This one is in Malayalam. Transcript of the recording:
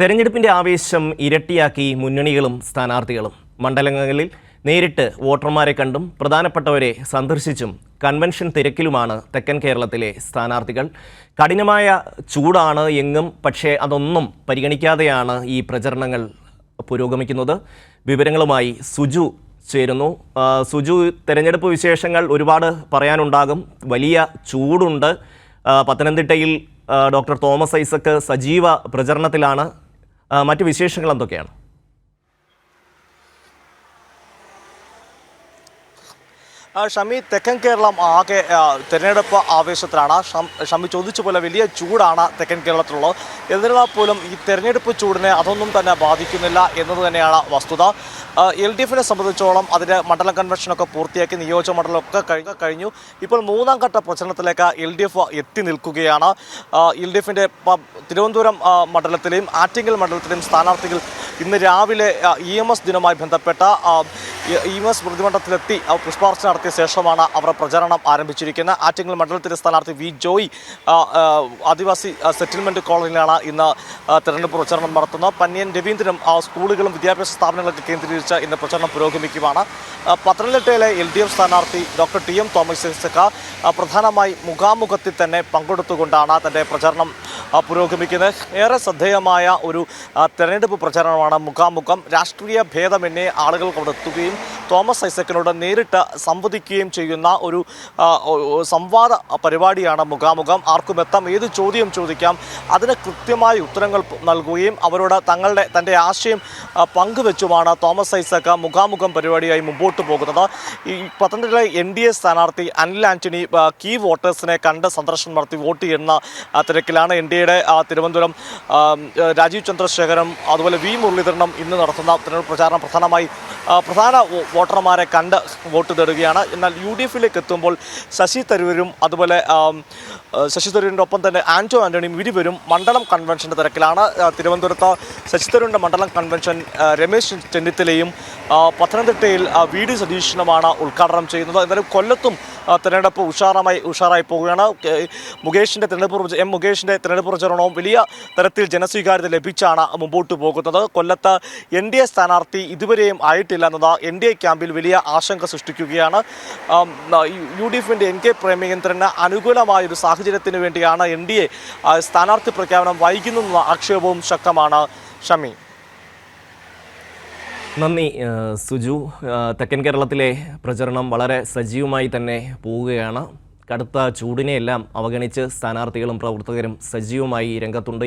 തെരഞ്ഞെടുപ്പിന്റെ ആവേശം ഇരട്ടിയാക്കി മുന്നണികളും സ്ഥാനാർത്ഥികളും. മണ്ഡലങ്ങളിൽ നേരിട്ട് വോട്ടർമാരെ കണ്ടും പ്രധാനപ്പെട്ടവരെ സന്ദർശിച്ചും കൺവെൻഷൻ തിരക്കിലുമാണ് തെക്കൻ കേരളത്തിലെ സ്ഥാനാർത്ഥികൾ. കഠിനമായ ചൂടാണ് എങ്ങും പക്ഷേ അതൊന്നും പരിഗണിക്കാതെയാണ് ഈ പ്രചരണങ്ങൾ പുരോഗമിക്കുന്നത്. വിവരങ്ങളുമായി സുജു ചേരുന്നു. സുജു തെരഞ്ഞെടുപ്പ് വിശേഷങ്ങൾ ഒരുപാട് പറയാനുണ്ടാകും. വലിയ ചൂടുണ്ട്. പത്തനംതിട്ടയിൽ ഡോക്ടർ തോമസ് ഐസക്ക് സജീവ പ്രചരണത്തിലാണ് മറ്റ് വിശേഷങ്ങൾ എന്തൊക്കെയാണ്? ഷമി തെക്കൻ കേരളം ആകെ തിരഞ്ഞെടുപ്പ് ആവേശത്തിലാണ്. ഷമി ചോദിച്ച പോലെ വലിയ ചൂടാണ് തെക്കൻ കേരളത്തിലുള്ളത്. എന്നിരുന്നാൽ പോലും ഈ തെരഞ്ഞെടുപ്പ് ചൂടിനെ അതൊന്നും തന്നെ ബാധിക്കുന്നില്ല എന്നത് തന്നെയാണ് വസ്തുത. എൽ ഡി എഫിനെ സംബന്ധിച്ചോളം അതിന്റെ മണ്ഡലം കൺവെൻഷനൊക്കെ പൂർത്തിയാക്കി നിയോജക മണ്ഡലമൊക്കെ കഴിഞ്ഞ കഴിഞ്ഞു. ഇപ്പോൾ മൂന്നാം ഘട്ട പ്രചരണത്തിലേക്ക് എൽ ഡി എഫ് എത്തി നിൽക്കുകയാണ്. എൽ ഡി എഫിന്റെ തിരുവനന്തപുരം മണ്ഡലത്തിലെയും ആറ്റിങ്ങൽ മണ്ഡലത്തിലെയും സ്ഥാനാർത്ഥികൾ ഇന്ന് രാവിലെ ഇ എം എസ് ദിനവുമായി ബന്ധപ്പെട്ട ഇ എം എസ് പ്രതിമണ്ഡലത്തിലെത്തി. പുഷ്പാർച്ചന നടത്തിയ ശേഷമാണ് അവർ പ്രചരണം ആരംഭിച്ചിരിക്കുന്നത്. ആറ്റിങ്ങൽ മണ്ഡലത്തിലെ സ്ഥാനാർത്ഥി വി ജോയ് ആദിവാസി സെറ്റിൽമെന്റ് കോളനിയിലാണ് ഇന്ന് തെരഞ്ഞെടുപ്പ് പ്രചരണം നടത്തുന്നത്. പന്നിയൻ രവീന്ദ്രനും സ്കൂളുകളും വിദ്യാഭ്യാസ സ്ഥാപനങ്ങളൊക്കെ കേന്ദ്രീകരിച്ച് ഇന്ന് പ്രചരണം പുരോഗമിക്കുകയാണ് പത്തനംതിട്ടയിലെ എൽ ഡി എഫ് സ്ഥാനാർത്ഥി doctor T M Thomas Isaac പ്രധാനമായി മുഖാമുഖത്തിൽ തന്നെ പങ്കെടുത്തുകൊണ്ടാണ് തന്റെ പ്രചരണം പുരോഗമിക്കുന്നത്. ഏറെ ശ്രദ്ധേയമായ ഒരു തെരഞ്ഞെടുപ്പ് പ്രചാരണമാണ് മുഖാമുഖം. രാഷ്ട്രീയ ഭേദമെന്നെ ആളുകൾ അവിടെ എത്തുകയും തോമസ് ഐസക്കിനോട് നേരിട്ട് സംവദിക്കുകയും ചെയ്യുന്ന ഒരു സംവാദ പരിപാടിയാണ് മുഖാമുഖം. ആർക്കും എത്താം ഏത് ചോദ്യം ചോദിക്കാം അതിന് കൃത്യമായ ഉത്തരങ്ങൾ നൽകുകയും അവരോട് തങ്ങളുടെ തന്റെ ആശയം പങ്കുവെച്ചുമാണ് തോമസ് ഐസക്ക് മുഖാമുഖം പരിപാടിയായി മുമ്പോട്ട് പോകുന്നത്. ഈ പത്തനംതിട്ടയിലെ എൻ ഡി എ സ്ഥാനാർത്ഥി അനിൽ ആന്റണി കീ വോട്ടേഴ്സിനെ കണ്ട് സന്ദർശനം നടത്തി വോട്ട് ചെയ്യുന്ന തിരക്കിലാണ് എൻ ഡി എയുടെ തിരുവനന്തപുരം രാജീവ് ചന്ദ്രശേഖരം അതുപോലെ വി മുരളീധരനും ഇന്ന് നടത്തുന്ന തിരഞ്ഞെടുപ്പ് പ്രചാരണം പ്രധാനമായി പ്രധാന വോട്ടർമാരെ കണ്ട് വോട്ട് തേടുകയാണ്. എന്നാൽ യു ഡി എഫിലേക്ക് എത്തുമ്പോൾ ശശി തരൂരും അതുപോലെ ശശി തരൂരിന്റെ ഒപ്പം തന്നെ ആന്റോ ആന്റണിയും ഇരുവരും മണ്ഡലം കൺവെൻഷന്റെ തിരക്കിലാണ്. തിരുവനന്തപുരത്ത് ശശി തരൂരിന്റെ മണ്ഡലം കൺവെൻഷൻ രമേശ് ചെന്നിത്തലയും പത്തനംതിട്ടയിൽ വി ഡി സതീശനുമാണ് ഉദ്ഘാടനം ചെയ്യുന്നത്. എന്നാലും കൊല്ലത്തും തിരഞ്ഞെടുപ്പ് ഉഷാറായി ഉഷാറായി പോവുകയാണ്. മുകേഷിന്റെ തെരഞ്ഞെടുപ്പ് എം മുകേഷിന്റെ തെരഞ്ഞെടുപ്പ് പ്രചരണവും വലിയ തരത്തിൽ ജനസ്വീകാര്യത ലഭിച്ചാണ് മുമ്പോട്ട് പോകുന്നത്. കൊല്ലത്ത് എൻ ഡി എ സ്ഥാനാർത്ഥി ഇതുവരെയും ആയിട്ടില്ല എന്നത് എൻ ഡി എ ക്യാമ്പിൽ വലിയ ആശങ്ക സൃഷ്ടിക്കുകയാണ്. യു ഡി എഫിന്റെ എൻ കെ പ്രേമചന്ദ്രന് അനുകൂലമായ ഒരു സാഹചര്യത്തിന് വേണ്ടിയാണ് എൻ ഡി എ സ്ഥാനാർത്ഥി പ്രഖ്യാപനം വൈകുന്നെന്ന ആക്ഷേപവും ശക്തമാണ്. ഷമി. നന്ദി സുജു. തെക്കൻ കേരളത്തിലെ പ്രചരണം വളരെ സജീവമായി തന്നെ പോവുകയാണ്. കടുത്ത ചൂടിനെയെല്ലാം അവഗണിച്ച് സ്ഥാനാർത്ഥികളും പ്രവർത്തകരും സജീവമായി രംഗത്തുണ്ട്.